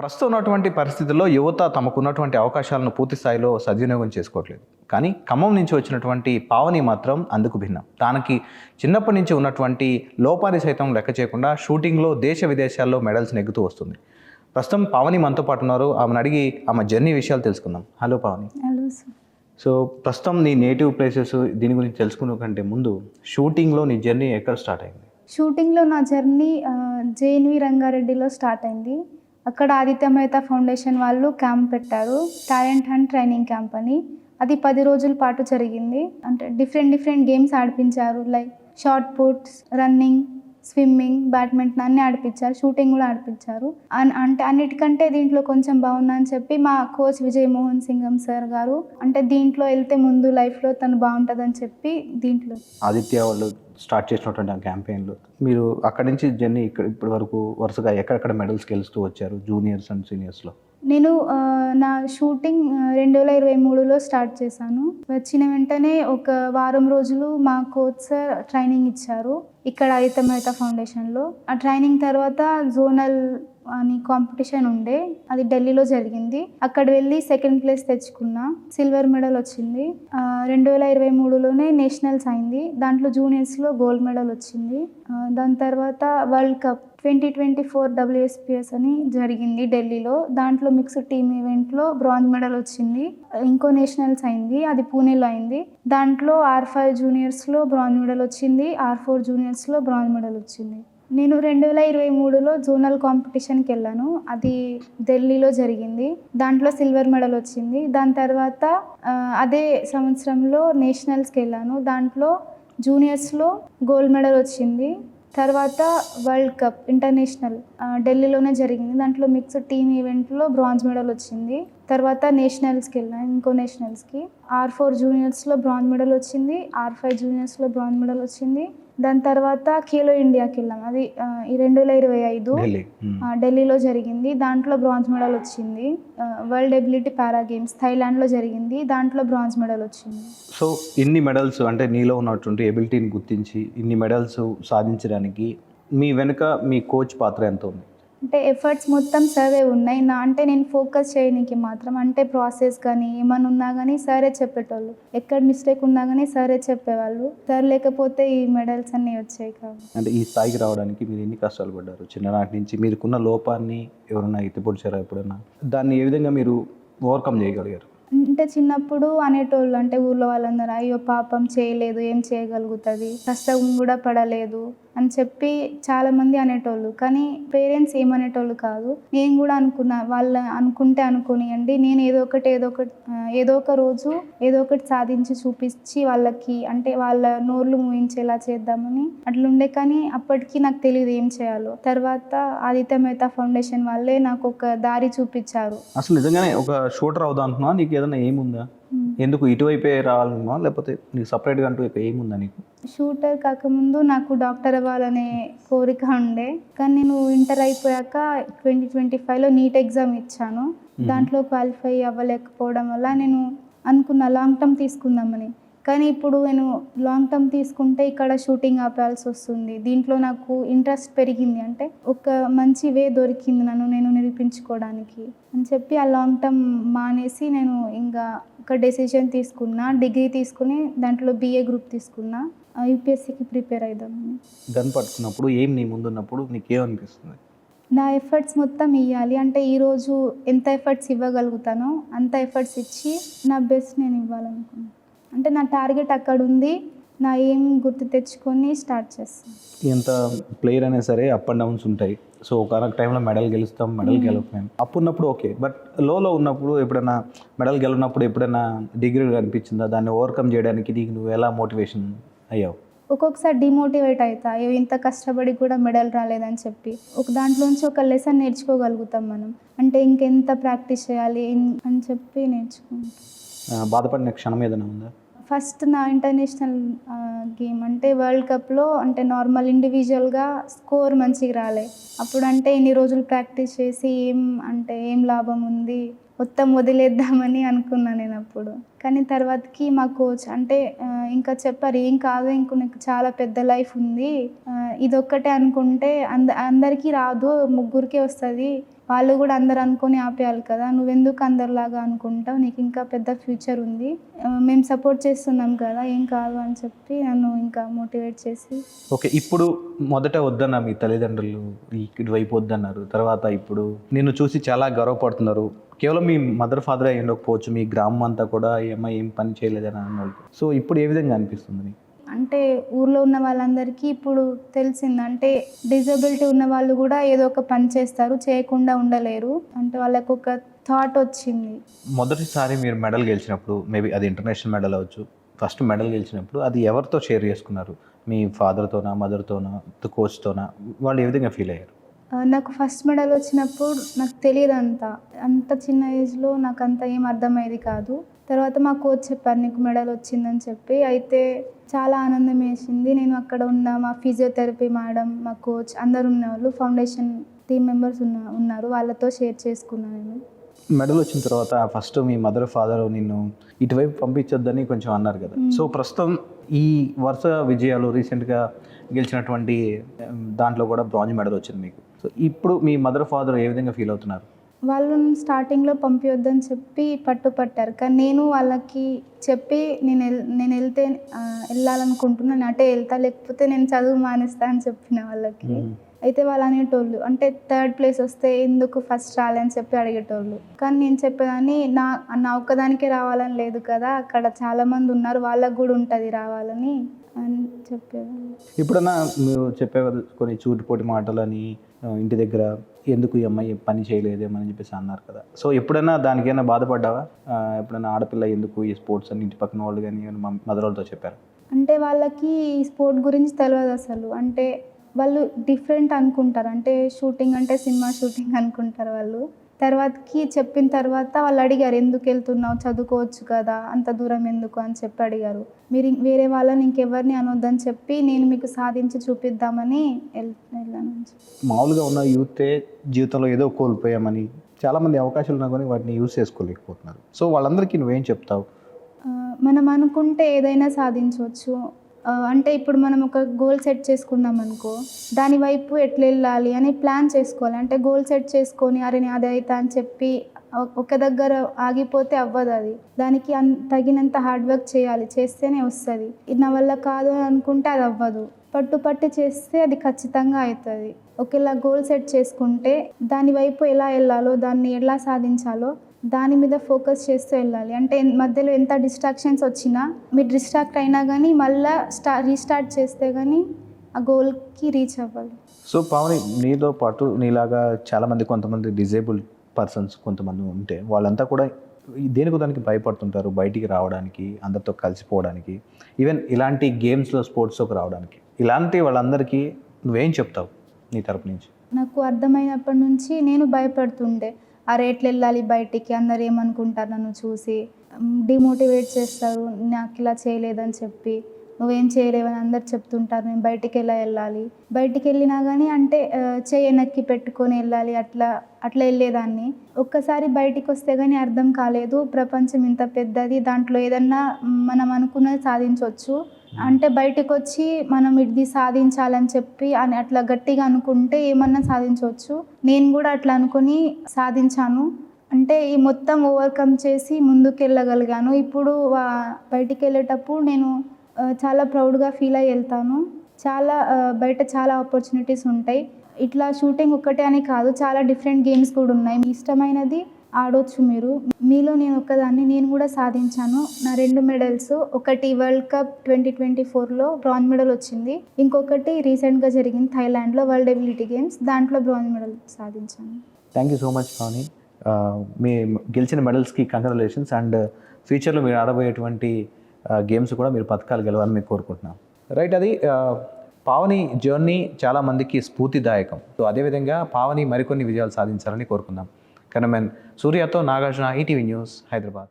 ప్రస్తుతం ఉన్నటువంటి పరిస్థితుల్లో యువత తమకున్నటువంటి అవకాశాలను పూర్తి స్థాయిలో సద్వినియోగం చేసుకోవట్లేదు. కానీ ఖమ్మం నుంచి వచ్చినటువంటి పావని మాత్రం అందుకు భిన్నం. తనకి చిన్నప్పటి నుంచి ఉన్నటువంటి లోపాన్ని సైతం లెక్క చేయకుండా షూటింగ్లో దేశ విదేశాల్లో మెడల్స్ నెగ్గుతూ వస్తుంది. ప్రస్తుతం పావని మనతో పాటు ఉన్నారు. ఆమెను అడిగి ఆమె జర్నీ విషయాలు తెలుసుకుందాం. Hello Pavani. Hello sir. So ప్రస్తుతం నీ నేటివ్ ప్లేసెస్ దీని గురించి తెలుసుకునే కంటే ముందు షూటింగ్లో నీ జర్నీ ఎక్కడ స్టార్ట్ అయింది? షూటింగ్లో నా జర్నీ జేఎన్వి రంగారెడ్డిలో స్టార్ట్ అయింది. అక్కడ ఆదిత్య మెహతా ఫౌండేషన్ వాళ్ళు క్యాంప్ పెట్టారు. టాలెంట్ అండ్ ట్రైనింగ్ క్యాంప్ అని. అది పది రోజుల పాటు జరిగింది. అంటే different different games ఆడిపించారు. Like shot puts running swimming badminton అన్నీ ఆడిపించారు. షూటింగ్ కూడా ఆడిపించారు. అన్- అంటే అన్నిటికంటే దీంట్లో కొంచెం బాగుందని చెప్పి మా కోచ్ విజయ్ మోహన్ సింగం సార్ గారు అంటే దీంట్లో వెళ్తే ముందు లైఫ్లో తను బాగుంటుందని చెప్పి దీంట్లో ఆదిత్య వాళ్ళు స్టార్ట్ చేసినటువంటి ఆ క్యాంపెయిన్లో? మీరు అక్కడి నుంచి జర్నీ ఇక్కడ ఇప్పటి వరకు వరుసగా ఎక్కడెక్కడ మెడల్స్ గెలుస్తూ వచ్చారు జూనియర్స్ అండ్ సీనియర్స్లో? నేను నా షూటింగ్ రెండు వేల ఇరవై మూడులో స్టార్ట్ చేశాను. వచ్చిన వెంటనే ఒక వారం రోజులు మా కోచ్ సార్ ట్రైనింగ్ ఇచ్చారు ఇక్కడ మెహతా ఫౌండేషన్లో. ఆ ట్రైనింగ్ తర్వాత జోనల్ అని కాంపిటీషన్ ఉండే. అది ఢిల్లీలో జరిగింది. అక్కడ వెళ్ళి సెకండ్ ప్లేస్ తెచ్చుకున్నా. సిల్వర్ మెడల్ వచ్చింది. రెండు వేల ఇరవై మూడులోనే నేషనల్స్ అయింది. దాంట్లో జూనియర్స్లో గోల్డ్ మెడల్ వచ్చింది. దాని తర్వాత world cup twenty twenty four W S P S అని జరిగింది ఢిల్లీలో. దాంట్లో మిక్స్డ్ టీమ్ ఈవెంట్లో బ్రాంజ్ మెడల్ వచ్చింది. ఇంకో నేషనల్స్ అయింది. అది పూణేలో అయింది. దాంట్లో ఆర్ ఫైవ్ జూనియర్స్లో బ్రాంజ్ మెడల్ వచ్చింది. ఆర్ ఫోర్ జూనియర్స్లో బ్రాంజ్ మెడల్ వచ్చింది. నేను రెండు వేల ఇరవై మూడులో జోనల్ కాంపిటీషన్కి వెళ్ళాను. అది ఢిల్లీలో జరిగింది. దాంట్లో సిల్వర్ మెడల్ వచ్చింది. దాని తర్వాత అదే సంవత్సరంలో నేషనల్స్కి వెళ్ళాను. దాంట్లో జూనియర్స్లో గోల్డ్ మెడల్ వచ్చింది. తర్వాత వరల్డ్ కప్ ఇంటర్నేషనల్ ఢిల్లీలోనే జరిగింది. దాంట్లో మిక్స్డ్ టీమ్ ఈవెంట్లో బ్రాంజ్ మెడల్ వచ్చింది. తర్వాత నేషనల్స్కి వెళ్ళాను ఇంకో నేషనల్స్కి. ఆర్ ఫోర్ జూనియర్స్లో బ్రాంజ్ మెడల్ వచ్చింది ఆర్ ఫైవ్ జూనియర్స్లో బ్రాంజ్ మెడల్ వచ్చింది. దాని తర్వాత ఖేలో ఇండియాకి వెళ్ళాం అది రెండు వేల ఇరవై ఐదు ఢిల్లీలో జరిగింది. దాంట్లో బ్రాంజ్ మెడల్ వచ్చింది వరల్డ్ ఎబిలిటీ పారా గేమ్స్ థైలాండ్లో జరిగింది దాంట్లో బ్రాంజ్ మెడల్ వచ్చింది. సో ఇన్ని మెడల్స్ అంటే నీలో ఉన్నటువంటి ఎబిలిటీని గుర్తించి ఇన్ని మెడల్స్ సాధించడానికి మీ వెనుక మీ కోచ్ పాత్ర ఎంత ఉంది అంటే ఎఫర్ట్స్ మొత్తం సరే ఉన్నాయి. నా అంటే నేను ఫోకస్ చేయడానికి మాత్రం అంటే ప్రాసెస్ కానీ ఏమైనా ఉన్నా కానీ సరే చెప్పేటోళ్ళు. ఎక్కడ మిస్టేక్ ఉన్నా కానీ సరే చెప్పేవాళ్ళు. సార్ లేకపోతే ఈ మెడల్స్ అన్నీ వచ్చాయి కావు అంటే ఈ స్థాయికి రావడానికి మీరు ఎన్ని కష్టాలు పడ్డారు? చిన్ననాటి నుంచి మీరుకున్న లోపాన్ని ఎవరైనా ఎత్తిపొడిచారా ఎప్పుడైనా దాన్ని ఏ విధంగా మీరు ఓవర్కమ్ చేయగలిగారు? అంటే చిన్నప్పుడు అనేటోళ్ళు అంటే ఊర్లో వాళ్ళందరూ అయ్యో పాపం చేయలేదు ఏం చేయగలుగుతుంది? కష్టం కూడా పడలేదు. అని చెప్పి చాలా మంది అనేటోళ్ళు. కానీ పేరెంట్స్ ఏమనేటోళ్ళు కాదు. నేను కూడా అనుకున్నా వాళ్ళు అనుకుంటే అనుకోనియండి. నేను ఏదో ఒకటి ఏదో ఒకటి ఏదో ఒక రోజు ఏదో ఒకటి సాధించి చూపించి వాళ్ళకి అంటే వాళ్ళ నోర్లు మూయించేలా చేద్దామని అట్లుండే. కానీ అప్పటికి నాకు తెలియదు ఏం చేయాలో. తర్వాత ఆదిత్య మెహతా ఫౌండేషన్ వాళ్ళే నాకు ఒక దారి చూపించారు. అసలు నిజంగానే ఒక షూటర్ అవుదా అంటున్నా నీకు ఏదైనా ఏముందా? ఎందుకు ఇటువైపే రావాలనుకున్నా లేకపోతే నీకు సపరేట్గా అంటూ ఏముందా నీకు? షూటర్ కాకముందు నాకు డాక్టర్ అవ్వాలనే కోరిక ఉండే. కానీ నేను ఇంటర్ అయిపోయాక ట్వంటీ ట్వంటీ ఫైవ్లో నీట్ ఎగ్జామ్ ఇచ్చాను. దాంట్లో క్వాలిఫై అవ్వలేకపోవడం వల్ల నేను అనుకున్న లాంగ్ టర్మ్ తీసుకుందామని. కానీ ఇప్పుడు నేను లాంగ్ టర్మ్ తీసుకుంటే ఇక్కడ షూటింగ్ ఆపాల్సి వస్తుంది. దీంట్లో నాకు ఇంట్రెస్ట్ పెరిగింది. అంటే ఒక మంచి వే దొరికింది నన్ను నేను నిరూపించుకోవడానికి అని చెప్పి ఆ లాంగ్ టర్మ్ మానేసి నేను ఇంకా ఒక డెసిషన్ తీసుకున్నా డిగ్రీ తీసుకుని దాంట్లో బీఏ గ్రూప్ తీసుకున్నా యూపీఎస్సీకి ప్రిపేర్ అవుదామని గన్ పట్టుకున్నప్పుడు ఏం నీ ముందున్నప్పుడు నీకేమనిపిస్తుంది? నా ఎఫర్ట్స్ మొత్తం ఇవ్వాలి అంటే ఈరోజు ఎంత ఎఫర్ట్స్ ఇవ్వగలుగుతానో అంత ఎఫర్ట్స్ ఇచ్చి నా బెస్ట్ నేను ఇవ్వాలనుకున్నాను అంటే నా టార్గెట్ అక్కడ ఉంది నా ఏం గుర్తు తెచ్చుకొని స్టార్ట్ చేస్తాను ఎంత ప్లేయర్ అయినా సరే అప్ అండ్ డౌన్స్ ఉంటాయి. సో ఒకనొక టైంలో మెడల్ గెలుస్తాం మెడల్ గెలవలేం. అప్పుడు ఉన్నప్పుడు ఓకే బట్ లోలో ఉన్నప్పుడు ఎప్పుడైనా మెడల్ గెలినప్పుడు ఎప్పుడైనా డిగ్రీ అనిపించిందా దాన్ని ఓవర్కమ్ చేయడానికి నీకు నువ్వు ఎలా మోటివేషన్ అయ్యావు? ఒక్కొక్కసారి డిమోటివేట్ అవుతా అయ్యో ఇంత కష్టపడి కూడా మెడల్ రాలేదని చెప్పి. ఒక దాంట్లోంచి ఒక లెసన్ నేర్చుకోగలుగుతాం మనం. అంటే ఇంకెంత ప్రాక్టీస్ చేయాలి అని చెప్పి నేర్చుకుంటాం. బాధపడిన క్షణం ఏదైనా ఉందా? ఫస్ట్ నా ఇంటర్నేషనల్ గేమ్ అంటే వరల్డ్ కప్లో అంటే నార్మల్ ఇండివిజువల్గా స్కోర్ మంచిగా రాలే. అప్పుడు అంటే ఇన్ని రోజులు ప్రాక్టీస్ చేసి ఏం అంటే ఏం లాభం ఉంది మొత్తం వదిలేద్దామని అనుకున్నా నేను అప్పుడు. కానీ తర్వాతకి మా కోచ్ అంటే ఇంకా చెప్పారు ఏం కాదు ఇంకో నీకు చాలా పెద్ద లైఫ్ ఉంది. ఇదొక్కటే అనుకుంటే అంద అందరికీ రాదు ముగ్గురికే వస్తుంది వాళ్ళు కూడా అందరు అనుకొని ఆపేయాలి కదా. నువ్వెందుకు అందరిలాగా అనుకుంటావు? నీకు ఇంకా పెద్ద ఫ్యూచర్ ఉంది. మేము సపోర్ట్ చేస్తున్నాం కదా ఏం కాదు అని చెప్పి నన్ను ఇంకా మోటివేట్ చేసి. ఓకే ఇప్పుడు మొదట వద్దన్నా మీ తల్లిదండ్రులు ఈ- ఇటువైపు వద్దన్నారు. తర్వాత ఇప్పుడు నిన్ను చూసి చాలా గర్వపడుతున్నారు. కేవలం మీ మదర్ ఫాదర్ అయ్యి ఉండకపోవచ్చు మీ గ్రామం అంతా కూడా ఏమైనా ఏం పని చేయలేదని అన్నారు. సో ఇప్పుడు ఏ విధంగా అనిపిస్తుంది నీకు? అంటే ఊర్లో ఉన్న వాళ్ళందరికీ ఇప్పుడు తెలిసింది. అంటే డిజబిలిటీ ఉన్న వాళ్ళు కూడా ఏదో ఒక పని చేస్తారు చేయకుండా ఉండలేరు. అంటే వాళ్ళకు ఒక థాట్ వచ్చింది. మొదటిసారి మీరు మెడల్ గెలిచినప్పుడు మేబీ అది ఇంటర్నేషనల్ మెడల్ అవ్వచ్చు ఫస్ట్ మెడల్ గెలిచినప్పుడు అది ఎవరితో షేర్ చేసుకున్నారు? మీ ఫాదర్తోనా మదర్తోనా కోచ్తోనా వాళ్ళు ఏ విధంగా ఫీల్ అయ్యారు? నాకు ఫస్ట్ మెడల్ వచ్చినప్పుడు నాకు తెలియదు అంత అంత చిన్న ఏజ్లో నాకు అంత ఏం అర్థమయ్యేది కాదు. తర్వాత మా కోచ్ చెప్పారు నీకు మెడల్ వచ్చిందని చెప్పి. అయితే చాలా ఆనందం వేసింది. నేను అక్కడ ఉన్న మా ఫిజియోథెరపీ మేడం మా కోచ్ అందరు ఉన్న వాళ్ళు ఫౌండేషన్ టీమ్ మెంబర్స్ ఉన్న ఉన్నారు. వాళ్ళతో షేర్ చేసుకున్నాను నేను. మెడల్ వచ్చిన తర్వాత ఫస్ట్ మీ మదర్ ఫాదర్ నిన్ను ఇటువైపు పంపించొద్దని కొంచెం అన్నారు కదా. సో ప్రస్తుతం ఈ వరుస విజయాలు రీసెంట్గా గెలిచినటువంటి దాంట్లో కూడా బ్రాంజ్ మెడల్ వచ్చింది మీకు. సో ఇప్పుడు మీ మదర్ ఫాదర్ ఏ విధంగా ఫీల్ అవుతున్నారు? వాళ్ళు స్టార్టింగ్లో పంపించొద్దని చెప్పి పట్టుపట్టారు. కానీ నేను వాళ్ళకి చెప్పి నేను నేను వెళ్తే వెళ్ళాలనుకుంటున్నాను. అటే వెళ్తా లేకపోతే నేను చదువు మానేస్తా అని చెప్పిన వాళ్ళకి. అయితే వాళ్ళు అనేటోళ్ళు. అంటే థర్డ్ ప్లేస్ వస్తే ఎందుకు ఫస్ట్ రాలని చెప్పి అడిగేటోళ్ళు. కానీ నేను చెప్పేదాన్ని నా నా ఒక్కదానికే రావాలని లేదు కదా. అక్కడ చాలా మంది ఉన్నారు. వాళ్ళకు కూడా ఉంటుంది రావాలని. అని చెప్పేదాన్ని ఇప్పుడన్నా మీరు చెప్పే కొన్ని చూటిపోటి మాటలని ఇంటి దగ్గర ఎందుకు ఈ అమ్మాయి పని చేయలేదేమని చెప్పేసి అన్నారు కదా. సో ఎప్పుడైనా దానికైనా బాధపడ్డావా? ఎప్పుడైనా ఆడపిల్ల ఎందుకు ఈ స్పోర్ట్స్ అని ఇంటి పక్కన వాళ్ళు కానీ మదర్ వాళ్ళతో చెప్పారు? అంటే వాళ్ళకి ఈ స్పోర్ట్ గురించి తెలియదు అసలు. అంటే వాళ్ళు డిఫరెంట్ అనుకుంటారు. అంటే షూటింగ్ అంటే సినిమా షూటింగ్ అనుకుంటారు వాళ్ళు. తర్వాతకి చెప్పిన తర్వాత వాళ్ళు అడిగారు ఎందుకు వెళ్తున్నావు? చదువుకోవచ్చు కదా అంత దూరం ఎందుకు? అని చెప్పి అడిగారు. మీరు వేరే వాళ్ళని ఇంకెవరిని అనొద్దని చెప్పి నేను మీకు సాధించి చూపిద్దామని వెళ్ వెళ్ళాను. మామూలుగా ఉన్న యూతే జీవితంలో ఏదో కోల్పోయామని చాలామంది అవకాశాలు ఉన్నా కానీ వాటిని యూస్ చేసుకోలేకపోతున్నారు. సో వాళ్ళందరికీ నువ్వేం చెప్తావు? మనం అనుకుంటే ఏదైనా సాధించవచ్చు. అంటే ఇప్పుడు మనం ఒక గోల్ సెట్ చేసుకున్నాం అనుకో దాని వైపు ఎట్లా వెళ్ళాలి అని ప్లాన్ చేసుకోవాలి. అంటే గోల్ సెట్ చేసుకొని అరే నేను అది అవుతా అని చెప్పి ఒక దగ్గర ఆగిపోతే అవ్వదు అది. దానికి అన్ తగినంత హార్డ్ వర్క్ చేయాలి. చేస్తేనే వస్తుంది. ఇది నా వల్ల కాదు అని అనుకుంటే అది అవ్వదు. పట్టు పట్టు చేస్తే అది ఖచ్చితంగా అవుతుంది ఒకేలా గోల్ సెట్ చేసుకుంటే దాని వైపు ఎలా వెళ్ళాలో దాన్ని ఎలా సాధించాలో దాని మీద ఫోకస్ చేస్తూ వెళ్ళాలి. అంటే మధ్యలో ఎంత డిస్ట్రాక్షన్స్ వచ్చినా మీరు డిస్ట్రాక్ట్ అయినా కానీ మళ్ళీ స్టా రీస్టార్ట్ చేస్తే కానీ ఆ గోల్కి రీచ్ అవ్వాలి. సో పావని నీతో పాటు నీలాగా చాలామంది కొంతమంది డిజేబుల్ పర్సన్స్ కొంతమంది ఉంటే వాళ్ళంతా కూడా దేనికి దానికి భయపడుతుంటారు బయటికి రావడానికి అందరితో కలిసిపోవడానికి ఈవెన్ ఇలాంటి గేమ్స్లో స్పోర్ట్స్లోకి రావడానికి. ఇలాంటి వాళ్ళందరికీ నువ్వేం చెప్తావు నీ తరపు నుంచి? నాకు అర్థమైనప్పటి నుంచి నేను భయపడుతుండే. ఆ రేట్లు వెళ్ళాలి బయటికి. అందరు ఏమనుకుంటారు నన్ను చూసి? డిమోటివేట్ చేస్తారు. నాకు ఇలా చేయలేదని చెప్పి. నువ్వేం చేయలేవని అందరు చెప్తుంటారు నేను బయటికి ఎలా వెళ్ళాలి? బయటికి వెళ్ళినా కానీ అంటే చేయనక్కి చెయ్యి పెట్టుకొని వెళ్ళాలి అట్లా అట్లా వెళ్ళేదాన్ని. ఒక్కసారి బయటికి వస్తే కానీ అర్థం కాలేదు ప్రపంచం ఇంత పెద్దది దాంట్లో ఏదన్నా మనం అనుకున్నది సాధించవచ్చు అంటే బయటకు వచ్చి మనం ఇది సాధించాలని చెప్పి అని అట్లా గట్టిగా అనుకుంటే ఏమన్నా సాధించవచ్చు నేను కూడా అట్లా అనుకొని సాధించాను. అంటే ఈ మొత్తం ఓవర్కమ్ చేసి ముందుకు వెళ్ళగలిగాను ఇప్పుడు వా- బయటికి వెళ్ళేటప్పుడు నేను చాలా ప్రౌడ్గా ఫీల్ అయ్యి వెళ్తాను. చాలా బయట చాలా ఆపర్చునిటీస్ ఉంటాయి. ఇట్లా షూటింగ్ ఒక్కటే అని కాదు చాలా డిఫరెంట్ గేమ్స్ కూడా ఉన్నాయి. మీ ఇష్టమైనది ఆడొచ్చు మీరు. మీలో నేను ఒక్కదాన్ని నేను కూడా సాధించాను. నా రెండు మెడల్స్ ఒకటి వరల్డ్ కప్ ట్వంటీ ట్వంటీ ఫోర్లో బ్రాంజ్ మెడల్ వచ్చింది. ఇంకొకటి రీసెంట్గా జరిగింది థైలాండ్లో వరల్డ్ ఎబిలిటీ గేమ్స్ దాంట్లో బ్రాంజ్ మెడల్ సాధించాను. Thank you so much Pavani మీ గెలిచిన మెడల్స్కి కంగ్రాచులేషన్స్ అండ్ ఫ్యూచర్లో మీరు ఆడబోయేటువంటి గేమ్స్ కూడా మీరు పథకాలు గెలవాలని మీకు కోరుకుంటున్నాను రైట్ అది పావని జర్నీ చాలామందికి స్ఫూర్తిదాయకం. సో అదేవిధంగా పావని మరికొన్ని విజయాలు సాధించాలని కోరుకుందాం. కనమెన్ సూర్యతో నాగార్జున ఈటీవీ న్యూస్ హైదరాబాద్